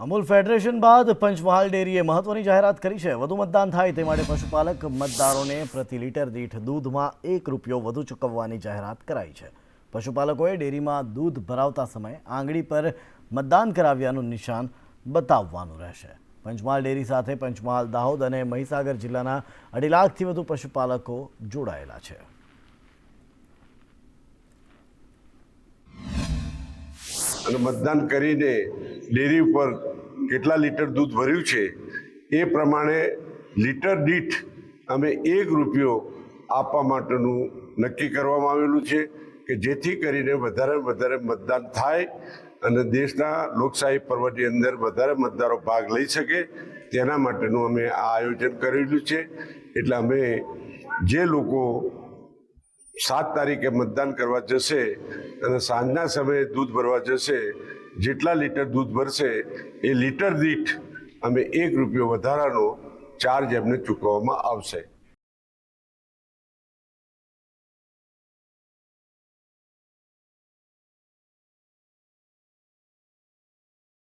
Amul federation બાદ પંચમહાલ ડેરીએ મહત્વની જાહેરાત કરી છે. વધુ મતદાન થાય તે માટે પશુપાલક મતદારોને પ્રતિ લીટર દીઠ દૂધમાં એક રૂપિયો વધુ ચૂકવવાની જાહેરાત કરાઈ છે. પશુપાલકોએ ડેરીમાં દૂધ ભરાવતા સમયે આંગળી પર મતદાન કરાવ્યાનું નિશાન બતાવવાનું રહેશે. પંચમહાલ ડેરી સાથે પંચમહાલ દાહોદ અને મહીસાગર જિલ્લાના અઢી લાખથી વધુ પશુપાલકો જોડાયેલા છે. અને મતદાન કરીને ડેરી ઉપર કેટલા લીટર દૂધ ભર્યું છે, એ પ્રમાણે લીટર દીઠ અમે એક રૂપિયો આપવા માટેનું નક્કી કરવામાં આવેલું છે કે જેથી કરીને વધારે વધારે મતદાન થાય અને દેશના લોકશાહી પર્વની અંદર વધારે મતદારો ભાગ લઈ શકે, તેના માટેનું અમે આ આયોજન કરેલું છે. એટલે અમે જે લોકો સાત તારીખે મતદાન કરવા જશે અને સાંજના સમયે દૂધ ભરવા જશે જેટલા લીટર દૂધ ભરશે એ લીટર દીઠ અમે એક રૂપિયો વધારાનો ચાર્જ એમને ચૂકવવામાં આવશે.